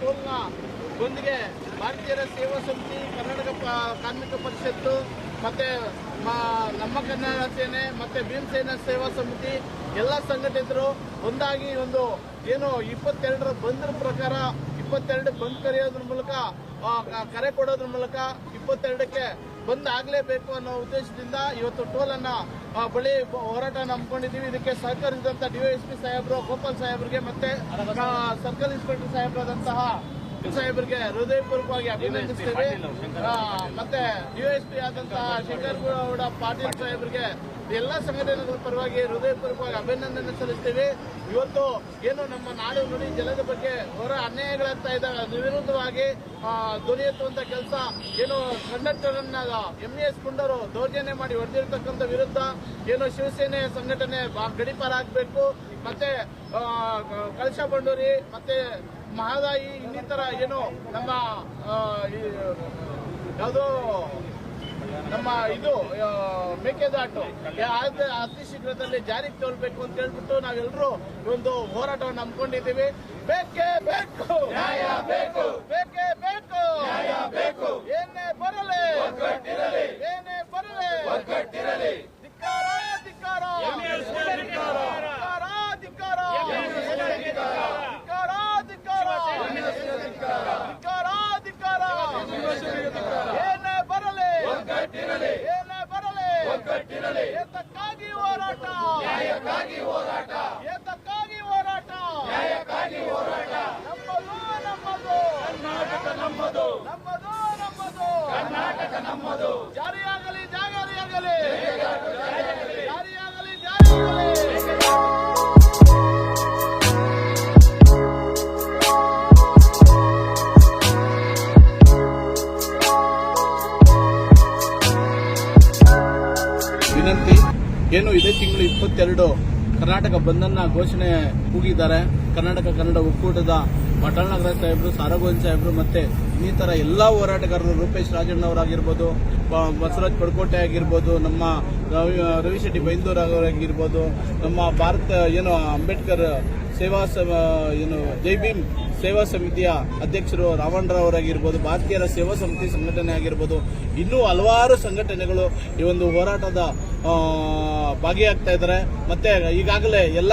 ಟೋಲ್ನ ಬಂದ್ಗೆ ಭಾರತೀಯರ ಸೇವಾ ಸಮಿತಿ ಕರ್ನಾಟಕ ಕಾರ್ಮಿಕ ಪರಿಷತ್ತು ಮತ್ತೆ ನಮ್ಮ ಕನ್ನಡ ಸೇನೆ ಮತ್ತೆ ಭೀಮಸೇನ ಸೇವಾ ಸಮಿತಿ, ಎಲ್ಲ ಸಂಘಟಿತರು ಒಂದಾಗಿ ಒಂದು ಏನು ಇಪ್ಪತ್ತೆರಡರ ಬಂದ್ರ ಪ್ರಕಾರ, ಇಪ್ಪತ್ತೆರಡು ಬಂದ್ ಕರೆಯೋದ್ರ ಮೂಲಕ ಕರೆ ಕೊಡೋದ್ರ ಮೂಲಕ ಇಪ್ಪತ್ತೆರಡಕ್ಕೆ ಬಂದ್ ಆಗ್ಲೇಬೇಕು ಅನ್ನೋ ಉದ್ದೇಶದಿಂದ ಇವತ್ತು ಟೋಲ್ ಅನ್ನ ಬಳಿ ಹೋರಾಟ ನಂಬ್ಕೊಂಡಿದ್ದೀವಿ ಇದಕ್ಕೆ ಸಹಕರಿಸಿದಂತ ಡಿವೈಎಸ್ಪಿ ಸಾಹೇಬ್ರು, ಗೋಪಾಲ್ ಸಾಹೇಬ್ರಿಗೆ ಮತ್ತೆ ಸರ್ಕಲ್ ಇನ್ಸ್ಪೆಕ್ಟರ್ ಸಾಹೇಬರಾದಂತಹ ಸಾಹೇಬರಿಗೆ ಹೃದಯಪೂರ್ವಕವಾಗಿ ಅಭಿನಂದಿಸ್ತೇವೆ ಯು ಮತ್ತೆ ಪಿ ಆದಂತಹ ಶಂಕರ್ ಗೌಡ ಪಾಟೀಲ್ ಸಾಹೇಬರಿಗೆ ಎಲ್ಲ ಸಂಘಟನೆಗಳ ಪರವಾಗಿ ಹೃದಯಪೂರ್ವಕವಾಗಿ ಅಭಿನಂದನೆ ಸಲ್ಲಿಸ್ತೇವೆ. ಇವತ್ತು ಏನು ನಮ್ಮ ನಾಡು ನುಡಿ ಜಲದ ಬಗ್ಗೆ ಹೊರ ಅನ್ಯಾಯಗಳಾಗ್ತಾ ಇದ್ದಾವೆ ಅದ್ರ ವಿರುದ್ಧವಾಗಿ ಧ್ವನಿ ಎತ್ತುವಂತ ಕೆಲಸ ಏನು ಕಂಡಕ್ಟರ್ ಅನ್ನ ಎಂ ಎಸ್ ಕುಂಡರು ದೌರ್ಜನ್ಯ ಮಾಡಿ ಹೊಡೆದಿರ್ತಕ್ಕಂಥ ವಿರುದ್ಧ ಏನು ಶಿವಸೇನೆ ಸಂಘಟನೆ ಬಾ- ಗಡೀಪಾರ ಮತ್ತೆ ಕಳಶ ಬಂಡೂರಿ ಮತ್ತೆ ಮಹದಾಯಿ ಇನ್ನಿತರ ಏನು ನಮ್ಮ ಯಾವುದೋ ನಮ್ಮ ಇದು ಮೇಕೆದಾಟು ಅತಿ ಶೀಘ್ರದಲ್ಲಿ ಜಾರಿಗೆ ತಗೊಳ್ಬೇಕು ಅಂತ ಹೇಳ್ಬಿಟ್ಟು ನಾವೆಲ್ಲರೂ ಒಂದು ಹೋರಾಟವನ್ನು ಹಮ್ಮಿಕೊಂಡಿದ್ದೀವಿ. ಬೇಕೇ ಬೇಕು. ಬೇಕೇ. ಬೇಕು ಇಪ್ಪತ್ತೆರಡು ಕರ್ನಾಟಕ ಬಂದನ್ನ ಘೋಷಣೆ ಕೂಗಿದ್ದಾರೆ. ಕರ್ನಾಟಕ ಕನ್ನಡ ಒಕ್ಕೂಟದ ಪಟಾಳ್ನಗರ ಸಾಹೇಬರು ಸಾರಗೋವಿಂದ ಸಾಹೇಬರು ಮತ್ತೆ ಇನ್ನಿತರ ಎಲ್ಲಾ ಹೋರಾಟಗಾರರು ರೂಪೇಶ್ ರಾಜಣ್ಣವರಾಗಿರ್ಬೋದು ಬಸವರಾಜ್ ಪಡ್ಕೋಟೆ ಆಗಿರ್ಬೋದು, ನಮ್ಮ ರವಿ ರವಿಶೆಟ್ಟಿ ಬೈಂದೂರ್ ಅವರಾಗಿರ್ಬೋದು ನಮ್ಮ ಭಾರತ, ಏನು, ಅಂಬೇಡ್ಕರ್ ಸೇವಾ ಏನು, ಜೈ ಭೀಮ್ ಸೇವಾ ಸಮಿತಿಯ ಅಧ್ಯಕ್ಷರು ರಾವಣರಾವರಾಗಿರ್ಬೋದು ಭಾರತೀಯರ ಸೇವಾ ಸಮಿತಿ ಸಂಘಟನೆ ಆಗಿರ್ಬೋದು, ಇನ್ನೂ ಹಲವಾರು ಸಂಘಟನೆಗಳು ಈ ಒಂದು ಹೋರಾಟದ ಭಾಗಿಯಾಗ್ತಾ ಇದ್ದಾರೆ ಮತ್ತೆ ಈಗಾಗಲೇ ಎಲ್ಲ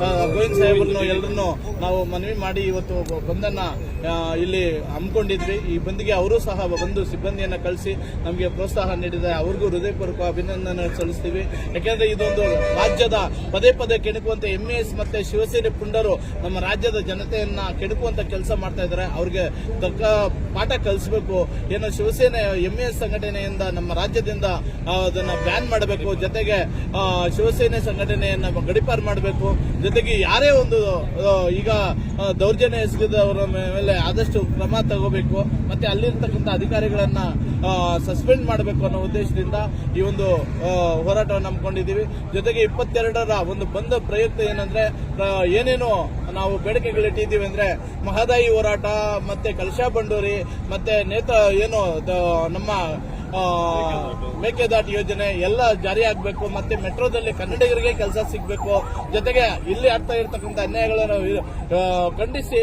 ಗೋವಿಂದ್ ಸಾಹೇಬ್ರನ್ನು ಎಲ್ಲರನ್ನು ನಾವು ಮನವಿ ಮಾಡಿ ಇವತ್ತು ಬಂದನ್ನು ಇಲ್ಲಿ ಹಮ್ಮಿಕೊಂಡಿದ್ವಿ. ಈ ಬಂದಿಗೆ ಅವರು ಸಹ ಬಂದು ಸಿಬ್ಬಂದಿಯನ್ನು ಕಳಿಸಿ ನಮಗೆ ಪ್ರೋತ್ಸಾಹ ನೀಡಿದ್ದಾರೆ. ಅವ್ರಿಗೂ ಹೃದಯಪೂರ್ವಕ ಅಭಿನಂದನೆ ಸಲ್ಲಿಸ್ತೀವಿ. ಯಾಕೆಂದರೆ ಇದೊಂದು ರಾಜ್ಯದ ಪದೇ ಪದೇ ಕೆಣಕುವಂತ ಎಂಎಸ್ ಮತ್ತೆ ಶಿವಸೇನೆ ಪುಂಡರು ನಮ್ಮ ರಾಜ್ಯದ ಜನತೆಯನ್ನು ಕೆಣಕುವಂತ ಕೆಲಸ ಮಾಡ್ತಾ ಇದ್ದಾರೆ. ಅವ್ರಿಗೆ ತಕ್ಕ ಪಾಠ ಕಲಿಸಬೇಕು. ಏನು ಶಿವಸೇನೆ ಎಂಎಸ್ ಸಂಘಟನೆಯಿಂದ ನಮ್ಮ ರಾಜ್ಯದಿಂದ ಅದನ್ನು ಬ್ಯಾನ್ ಮಾಡಬೇಕು. ಜೊತೆಗೆ ಶಿವಸೇನೆ ಸಂಘಟನೆಯನ್ನು ಗಡಿಪಾರು ಮಾಡಬೇಕು. ಜೊತೆಗೆ ಯಾರೇ ಒಂದು ಈಗ ದೌರ್ಜನ್ಯ ಎಸಗಿದವರ ಮೇಲೆ ಆದಷ್ಟು ಕ್ರಮ ತಗೋಬೇಕು, ಮತ್ತೆ ಅಲ್ಲಿರ್ತಕ್ಕಂಥ ಅಧಿಕಾರಿಗಳನ್ನ ಸಸ್ಪೆಂಡ್ ಮಾಡಬೇಕು ಅನ್ನೋ ಉದ್ದೇಶದಿಂದ ಈ ಒಂದು ಹೋರಾಟವನ್ನು ಹಮ್ಮಿಕೊಂಡಿದ್ದೀವಿ. ಜೊತೆಗೆ ಇಪ್ಪತ್ತೆರಡರ ಒಂದು ಬಂದ ಪ್ರಯುಕ್ತ ಏನಂದ್ರೆ ಏನೇನು ನಾವು ಬೇಡಿಕೆಗಳಿಟ್ಟಿದ್ದೀವಿ ಅಂದ್ರೆ, ಮಹದಾಯಿ ಹೋರಾಟ, ಮತ್ತೆ ಕಲಶಾ ಬಂಡೂರಿ, ಮತ್ತೆ ನೇತ, ಏನು ನಮ್ಮ ಮೇಕೆದಾಟು ಯೋಜನೆ ಎಲ್ಲ ಜಾರಿ ಆಗಬೇಕು ಮತ್ತೆ ಮೆಟ್ರೋದಲ್ಲಿ ಕನ್ನಡಿಗರಿಗೆ ಕೆಲಸ ಸಿಗಬೇಕು. ಜೊತೆಗೆ ಇಲ್ಲಿ ಆಗ್ತಾ ಇರತಕ್ಕಂಥ ಅನ್ಯಾಯಗಳನ್ನು ಖಂಡಿಸಿ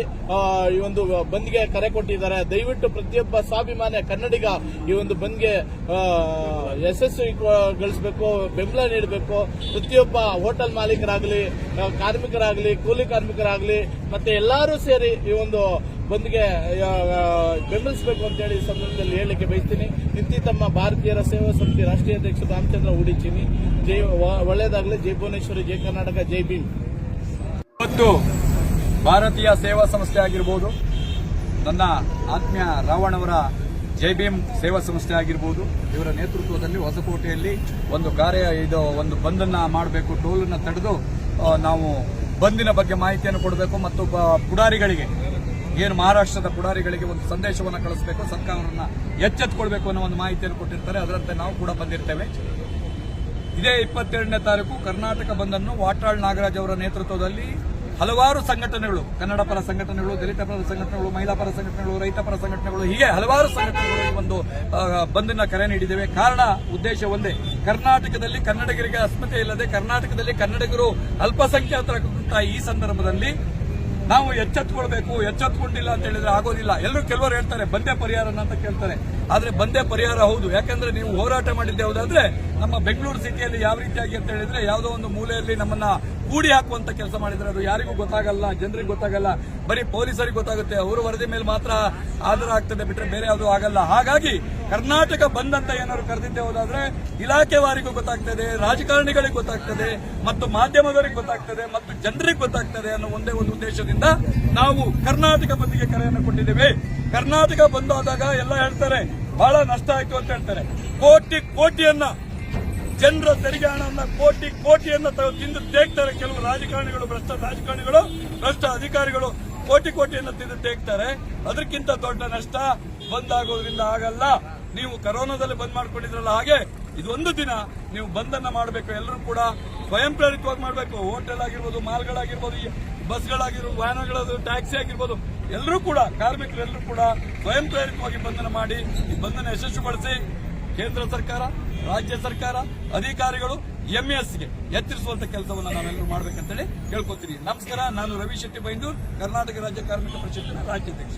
ಈ ಒಂದು ಬಂದ್ಗೆ ಕರೆ ಕೊಟ್ಟಿದ್ದಾರೆ. ದಯವಿಟ್ಟು ಪ್ರತಿಯೊಬ್ಬ ಸ್ವಾಭಿಮಾನ ಕನ್ನಡಿಗ ಈ ಒಂದು ಬಂದ್ಗೆ ಆ, ಯಶಸ್ವಿ ಗಳಿಸಬೇಕು ಬೆಂಬಲ ನೀಡಬೇಕು. ಪ್ರತಿಯೊಬ್ಬ ಹೋಟೆಲ್ ಮಾಲೀಕರಾಗಲಿ ಕಾರ್ಮಿಕರಾಗಲಿ ಕೂಲಿ ಕಾರ್ಮಿಕರಾಗಲಿ ಮತ್ತೆ ಎಲ್ಲರೂ ಸೇರಿ ಈ ಒಂದು ಬಂದ್ಗೆ ಬೆಂಬಲಿಸಬೇಕು ಅಂತ ಹೇಳಿ ಸಂದರ್ಭದಲ್ಲಿ ಹೇಳಲಿಕ್ಕೆ ಬಯಸ್ತೀನಿ. ನಿಂತಿ ತಮ್ಮ ಭಾರತೀಯರ ಸೇವಾ ಸಮಿತಿ ರಾಷ್ಟ್ರೀಯ ಅಧ್ಯಕ್ಷ ರಾಮಚಂದ್ರ ಉಡಿಚಿನಿ. ಜೈ ಒಳ್ಳೆಯದಾಗಲಿ. ಜೈ ಭುವನೇಶ್ವರಿ, ಜೈ ಕರ್ನಾಟಕ, ಜೈ ಭೀಮ್. ಇವತ್ತು ಭಾರತೀಯ ಸೇವಾ ಸಂಸ್ಥೆ ಆಗಿರ್ಬೋದು, ನನ್ನ ಆತ್ಮೀಯ ರಾವಣ್ ಅವರ ಜೈ ಭೀಮ್ ಸೇವಾ ಸಂಸ್ಥೆ ಆಗಿರ್ಬೋದು, ಇವರ ನೇತೃತ್ವದಲ್ಲಿ ಹೊಸಕೋಟೆಯಲ್ಲಿ ಒಂದು ಕಾರ್ಯ, ಇದು ಒಂದು ಬಂದನ್ನ ಮಾಡಬೇಕು, ಟೋಲನ್ನು ತಡೆದು ನಾವು ಬಂದಿನ ಬಗ್ಗೆ ಮಾಹಿತಿಯನ್ನು ಕೊಡಬೇಕು ಮತ್ತು ಪುಡಾರಿಗಳಿಗೆ ಏನು ಮಹಾರಾಷ್ಟ್ರದ ಪುಡಾರಿಗಳಿಗೆ ಒಂದು ಸಂದೇಶವನ್ನು ಕಳಿಸಬೇಕು, ಸರ್ಕಾರವನ್ನು ಎಚ್ಚೆತ್ತುಕೊಳ್ಬೇಕು ಅನ್ನೋ ಒಂದು ಮಾಹಿತಿಯನ್ನು ಕೊಟ್ಟಿರ್ತಾರೆ, ಅದರಂತೆ ನಾವು ಕೂಡ ಬಂದಿರ್ತೇವೆ. ಇದೇ ಇಪ್ಪತ್ತೆರಡನೇ ತಾರೀಕು ಕರ್ನಾಟಕ ಬಂದನ್ನು ವಾಟಾಳ್ ನಾಗರಾಜ್ ಅವರ ನೇತೃತ್ವದಲ್ಲಿ ಹಲವಾರು ಸಂಘಟನೆಗಳು, ಕನ್ನಡ ಪರ ಸಂಘಟನೆಗಳು, ದಲಿತ ಪರ ಸಂಘಟನೆಗಳು, ಮಹಿಳಾ ಪರ ಸಂಘಟನೆಗಳು, ರೈತ ಪರ ಸಂಘಟನೆಗಳು, ಹೀಗೆ ಹಲವಾರು ಸಂಘಟನೆಗಳು ಒಂದು ಬಂದನ್ನ ಕರೆ ನೀಡಿದ್ದೇವೆ. ಕಾರಣ, ಉದ್ದೇಶ ಒಂದೇ. ಕರ್ನಾಟಕದಲ್ಲಿ ಕನ್ನಡಿಗರಿಗೆ ಅಸ್ಮಿತೆ ಇಲ್ಲದೆ ಕರ್ನಾಟಕದಲ್ಲಿ ಕನ್ನಡಿಗರು ಅಲ್ಪಸಂಖ್ಯಾತರ ಈ ಸಂದರ್ಭದಲ್ಲಿ ನಾವು ಎಚ್ಚೆತ್ಕೊಳ್ಬೇಕು, ಎಚ್ಚೆತ್ಕೊಂಡಿಲ್ಲ ಅಂತ ಹೇಳಿದ್ರೆ ಆಗೋದಿಲ್ಲ. ಎಲ್ಲರೂ ಕೆಲವರು ಹೇಳ್ತಾರೆ, ಬಂದೇ ಪರಿಹಾರನ ಅಂತ ಕೇಳ್ತಾರೆ. ಆದ್ರೆ ಬಂದೇ ಪರಿಹಾರ ಹೌದು. ಯಾಕಂದ್ರೆ ನೀವು ಹೋರಾಟ ಮಾಡಿದ್ದೆ ಹೌದಾದ್ರೆ, ನಮ್ಮ ಬೆಂಗಳೂರು ಸಿಟಿಯಲ್ಲಿ ಯಾವ ರೀತಿಯಾಗಿ ಅಂತ ಹೇಳಿದ್ರೆ, ಯಾವುದೋ ಒಂದು ಮೂಲೆಯಲ್ಲಿ ನಮ್ಮನ್ನ ಕೂಡಿ ಹಾಕುವಂತ ಕೆಲಸ ಮಾಡಿದ್ರೆ ಅದು ಯಾರಿಗೂ ಗೊತ್ತಾಗಲ್ಲ, ಜನರಿಗೆ ಗೊತ್ತಾಗಲ್ಲ, ಬರೀ ಪೊಲೀಸರಿಗೆ ಗೊತ್ತಾಗುತ್ತೆ. ಅವರು ವರದಿ ಮೇಲೆ ಮಾತ್ರ ಆಧಾರ ಆಗ್ತದೆ ಬಿಟ್ರೆ ಬೇರೆ ಯಾವುದು ಆಗಲ್ಲ. ಹಾಗಾಗಿ ಕರ್ನಾಟಕ ಬಂದಂತ ಏನಾದ್ರು ಕರೆದಿದ್ದೆ ಹೋದಾದ್ರೆ ಇಲಾಖೆವಾರಿಗೂ ಗೊತ್ತಾಗ್ತದೆ, ರಾಜಕಾರಣಿಗಳಿಗೆ ಗೊತ್ತಾಗ್ತದೆ, ಮತ್ತು ಮಾಧ್ಯಮದವರಿಗೆ ಗೊತ್ತಾಗ್ತದೆ, ಮತ್ತು ಜನರಿಗೆ ಗೊತ್ತಾಗ್ತದೆ ಅನ್ನೋ ಒಂದೇ ಒಂದು ಉದ್ದೇಶದಿಂದ ನಾವು ಕರ್ನಾಟಕ ಬಂದಿಗೆ ಕರೆಯನ್ನು ಕೊಟ್ಟಿದ್ದೇವೆ. ಕರ್ನಾಟಕ ಬಂದಾದಾಗ ಎಲ್ಲ ಹೇಳ್ತಾರೆ, ಬಹಳ ನಷ್ಟ ಆಯ್ತು ಅಂತ ಹೇಳ್ತಾರೆ. ಕೋಟಿ, ಕೋಟಿಯನ್ನ ಜನರ ತೆರಿಗೆ ಹಣವನ್ನ ಕೋಟಿ, ಕೋಟಿಯನ್ನ ತಿಂದು ತೇಗ್ತಾರೆ. ಕೆಲವು ರಾಜಕಾರಣಿಗಳು, ಭ್ರಷ್ಟ ರಾಜಕಾರಣಿಗಳು, ಭ್ರಷ್ಟ ಅಧಿಕಾರಿಗಳು ಕೋಟಿ, ಕೋಟಿಯನ್ನ ತಿಂದು ತೇಗ್ತಾರೆ. ಅದಕ್ಕಿಂತ ದೊಡ್ಡ ನಷ್ಟ ಬಂದಾಗೋದ್ರಿಂದ ಆಗಲ್ಲ. ನೀವು ಕರೋನಾದಲ್ಲಿ ಬಂದ್ ಮಾಡ್ಕೊಂಡಿದ್ರಲ್ಲ ಹಾಗೆ, ಇದೊಂದು ದಿನ ನೀವು ಬಂದನ್ನ ಮಾಡಬೇಕು. ಎಲ್ಲರೂ ಕೂಡ ಸ್ವಯಂ ಪ್ರೇರಿತವಾಗಿ ಮಾಡಬೇಕು. ಹೋಟೆಲ್ ಆಗಿರ್ಬೋದು, ಮಾಲ್ಗಳಾಗಿರ್ಬೋದು ಬಸ್ಗಳಾಗಿರ್ಬೋದು ವ್ಯಾನಗಳದು ಟ್ಯಾಕ್ಸಿ ಆಗಿರ್ಬೋದು, ಎಲ್ಲರೂ ಕೂಡ, ಕಾರ್ಮಿಕರೆಲ್ಲರೂ ಕೂಡ ಸ್ವಯಂ ಪ್ರೇರಿತವಾಗಿ ಬಂಧನ ಮಾಡಿ, ಈ ಬಂಧನ ಯಶಸ್ವಿಗೊಳಿಸಿ ಕೇಂದ್ರ ಸರ್ಕಾರ, ರಾಜ್ಯ ಸರ್ಕಾರ, ಅಧಿಕಾರಿಗಳು ಎಂಎಸ್ಗೆ ಎಚ್ಚರಿಸುವಂತ ಕೆಲಸವನ್ನು ನಾವೆಲ್ಲರೂ ಮಾಡ್ಬೇಕಂತೇಳಿ ಕೇಳ್ಕೊತೀನಿ ನಮಸ್ಕಾರ, ನಾನು ರವಿ ಶೆಟ್ಟಿ ಬೈಂದೂರ್, ಕರ್ನಾಟಕ ರಾಜ್ಯ ಕಾರ್ಮಿಕ ಪರಿಷತ್ತಿನ ರಾಜ್ಯಾಧ್ಯಕ್ಷ.